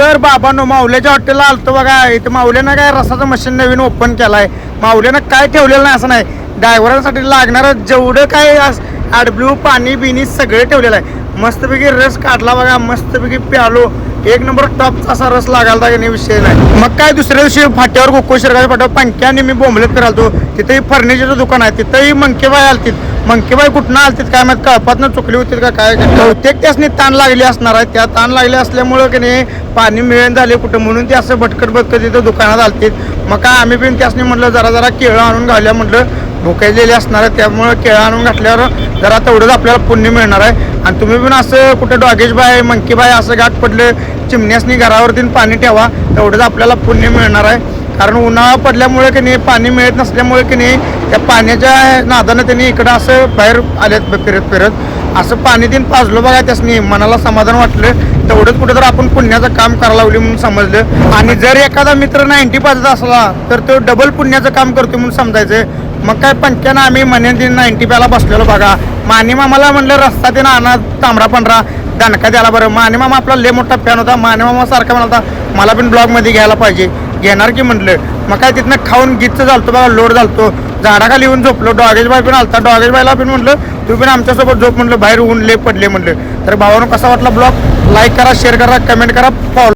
तर बाबांनो माऊल्याच्या हॉटेलला आलतो बघा. इथं माऊल्यानं काय रसाचं मशीन नवीन ओपन केलं आहे माऊल्यानं काय ठेवलेलं नाही असं नाही. ड्रायव्हरांसाठी लागणारं जेवढं काय आडब्ल्यू पाणी बिनी सगळं ठेवलेलं आहे. मस्तपैकी रस काढला बघा. मस्तपैकी प्यालो. एक नंबर टॉपचा असा रस लागायला काही विषय नाही. मग काय दुसऱ्या दिवशी फाट्यावर गोकुळ शिरगाच्या फाट्यावर पंख्याने मी बोंबलेत फिरालतो. तिथेही फर्निचरचं दुकान आहे तिथेही मंकेबाई आलतीत. मंकेबाई कुठनं आलतीत काय माहीत कळपातनं चुकली होती का काय? बहुतेक त्यासनी ताण लागली असणार आहे. त्या ताण लागले असल्यामुळं की नाही पाणी मिळेन झाले कुठं म्हणून ते असं भटकट भटकट तिथं दुकानात आलतीत. मग काय आम्ही पण त्यासनी म्हटलं जरा जरा केळं आणून घालूया म्हटलं. भुकायलेले असणार आहे त्यामुळं केळं आणून घातल्यावर जरा तेवढंच आपल्याला पुण्य मिळणार आहे. आणि तुम्ही पण असं कुठं डॉगेशबाई मंकीबाई असं गाठ पडलं चिमण्यासनी घरावरती पाणी ठेवा तेवढंच आपल्याला पुण्य मिळणार आहे. कारण उन्हाळा पडल्यामुळे की नाही पाणी मिळत नसल्यामुळे की नाही त्या पाण्याच्या नादानं त्यांनी इकडं असं बाहेर आल्यात फिरत फिरत. असं पाणी देऊन पाजलो बघा त्यासनी मनाला समाधान वाटलं. तेवढंच कुठं तर आपण पुण्याचं काम करायला लावली म्हणून समजलं. आणि जर एखादा मित्र नाईन्टी पाजत असला तर तो डबल पुण्याचं काम करतो म्हणून समजायचं. मग काय पंख्यानं आम्ही म्हणे नाईन्टी प्याला बसलेलो बघा. माने मामाला म्हणलं रस्ता ते आणा तांबडा पांढरा दणका द्यायला बरं. माने मामा आपला लय मोठा फॅन होता. माने मामा सारखा म्हणाला मला पण ब्लॉगमध्ये घ्यायला पाहिजे. घेणार की म्हटलं मग काय तिथनं खाऊन गीतचं झालतो बघा लोड झालतो. झाडाखाली येऊन झोपलो. डॉगेजबाई पण आलता. डॉगेजबाईला पण म्हटलं तू पण आमच्यासोबत झोप. म्हटलं बाहेर ऊन लय पडले. म्हटलं तर भावानं कसा वाटला ब्लॉग? लाईक करा शेअर करा कमेंट करा. फॉलो